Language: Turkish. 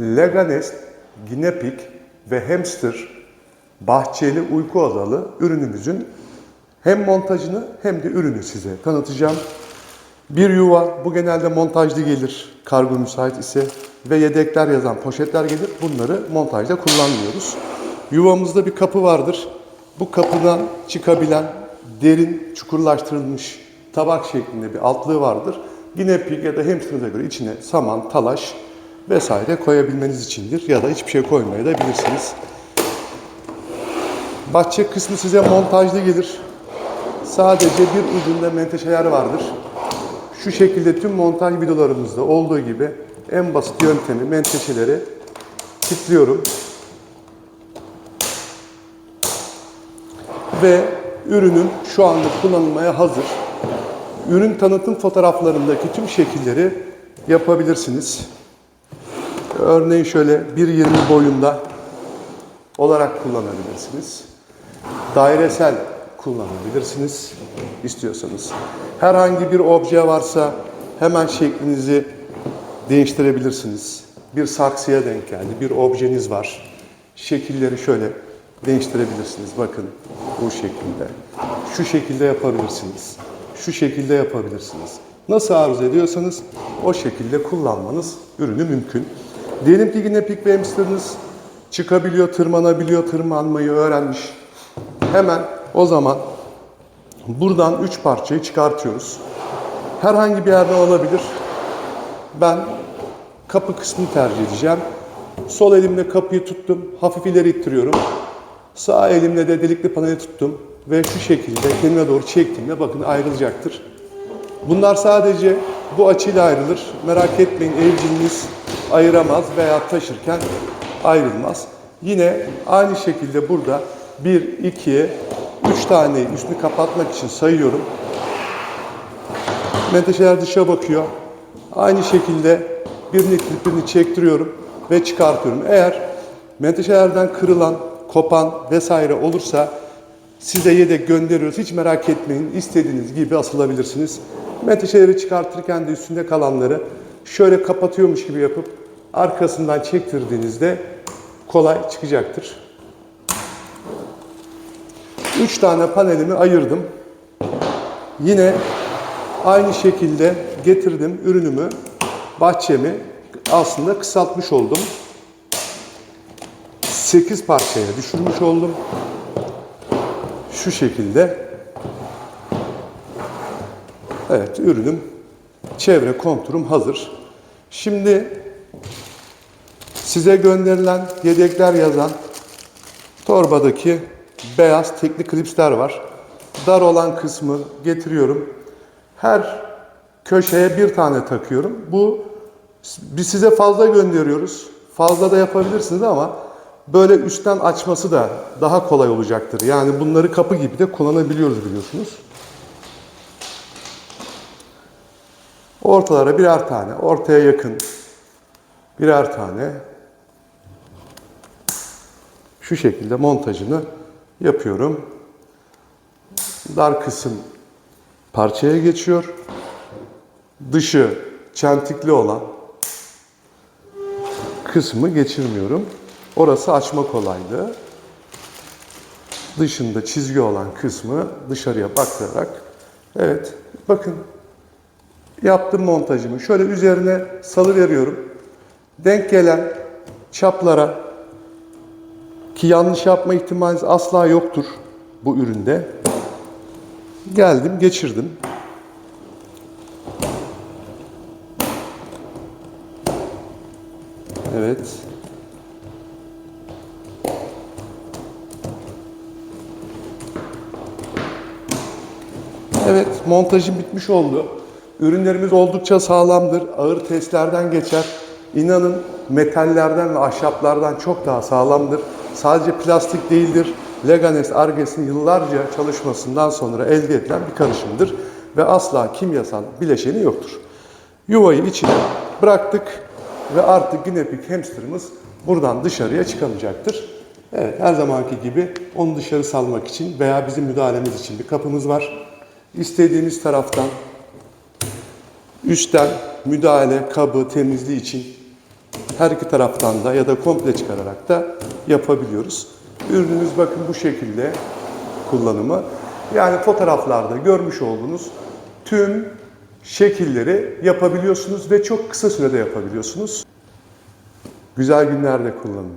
Leganest, Ginepik ve Hamster bahçeli uyku odalı ürünümüzün hem montajını hem de ürünü size tanıtacağım. Bir yuva bu genelde montajlı gelir kargo müsait ise ve yedekler yazan poşetler gelir. Bunları montajda kullanmıyoruz. Yuvamızda bir kapı vardır. Bu kapıdan çıkabilen derin çukurlaştırılmış tabak şeklinde bir altlığı vardır. Yine pig ya da hamster'a göre içine saman, talaş vesaire koyabilmeniz içindir. Ya da hiçbir şey koymaya da bilirsiniz. Bahçe kısmı size montajlı gelir. Sadece bir ucunda menteşeler vardır. Şu şekilde tüm montaj videolarımızda olduğu gibi en basit yöntemi menteşeleri kilitliyorum. Ve ürünüm şu anda kullanılmaya hazır. Ürün tanıtım fotoğraflarındaki tüm şekilleri yapabilirsiniz. Örneğin şöyle 1.20 boyunda olarak kullanabilirsiniz. Dairesel kullanabilirsiniz istiyorsanız. Herhangi bir obje varsa hemen şeklinizi değiştirebilirsiniz. Bir saksıya denk geldi, bir objeniz var. Şekilleri şöyle değiştirebilirsiniz. Bakın bu şekilde. Şu şekilde yapabilirsiniz. Şu şekilde yapabilirsiniz. Nasıl arzu ediyorsanız o şekilde kullanmanız ürünü mümkün. Diyelim ki yine pik hamsterınız çıkabiliyor, tırmanabiliyor, tırmanmayı öğrenmiş. Hemen o zaman buradan üç parçayı çıkartıyoruz. Herhangi bir yerden olabilir. Ben kapı kısmını tercih edeceğim. Sol elimle kapıyı tuttum, hafif ileri ittiriyorum. Sağ elimle de delikli paneli tuttum ve şu şekilde kendime doğru çektiğimde bakın ayrılacaktır. Bunlar sadece bu açıyla ayrılır. Merak etmeyin evciliniz ayıramaz veya taşırken ayrılmaz. Yine aynı şekilde burada 1, 2, 3 tane üstünü kapatmak için sayıyorum. Menteşeler dışa bakıyor. Aynı şekilde birini itilip birini çektiriyorum ve çıkartıyorum. Eğer menteşelerden kırılan, kopan vesaire olursa size yedek gönderiyoruz. Hiç merak etmeyin. İstediğiniz gibi asılabilirsiniz. Menteşeleri çıkartırken de üstünde kalanları şöyle kapatıyormuş gibi yapıp arkasından çektirdiğinizde kolay çıkacaktır. 3 tane panelimi ayırdım. Yine aynı şekilde getirdim ürünümü, bahçemi aslında kısaltmış oldum. 8 parçaya düşürmüş oldum. Şu şekilde. Evet, ürünüm, çevre konturum hazır. Şimdi size gönderilen yedekler yazan torbadaki beyaz tekli klipsler var. Dar olan kısmı getiriyorum. Her köşeye bir tane takıyorum. Bu biz size fazla gönderiyoruz. Fazla da yapabilirsiniz ama böyle üstten açması da daha kolay olacaktır. Yani bunları kapı gibi de kullanabiliyoruz biliyorsunuz. Ortalara birer tane, ortaya yakın birer tane şu şekilde montajını yapıyorum. Dar kısım parçaya geçiyor. Dışı çentikli olan kısmı geçirmiyorum. Orası açma kolaydı. Dışında çizgi olan kısmı dışarıya baktırarak evet bakın yaptım montajımı. Şöyle üzerine salı veriyorum. Denk gelen çaplara ki yanlış yapma ihtimaliniz asla yoktur bu üründe. Geldim, geçirdim. Evet. Evet, montajım bitmiş oldu. Ürünlerimiz oldukça sağlamdır. Ağır testlerden geçer. İnanın metallerden ve ahşaplardan çok daha sağlamdır. Sadece plastik değildir. Leganes Arges'in yıllarca çalışmasından sonra elde edilen bir karışımdır ve asla kimyasal bileşeni yoktur. Yuvayı içine bıraktık ve artık Ginepik hamsterımız buradan dışarıya çıkamayacaktır. Evet, her zamanki gibi onu dışarı salmak için veya bizim müdahalemiz için bir kapımız var. İstediğimiz taraftan üstten müdahale, kabı, temizliği için her iki taraftan da ya da komple çıkararak da yapabiliyoruz. Ürünümüz bakın bu şekilde kullanımı. Yani fotoğraflarda görmüş olduğunuz tüm şekilleri yapabiliyorsunuz ve çok kısa sürede yapabiliyorsunuz. Güzel günlerde kullanın.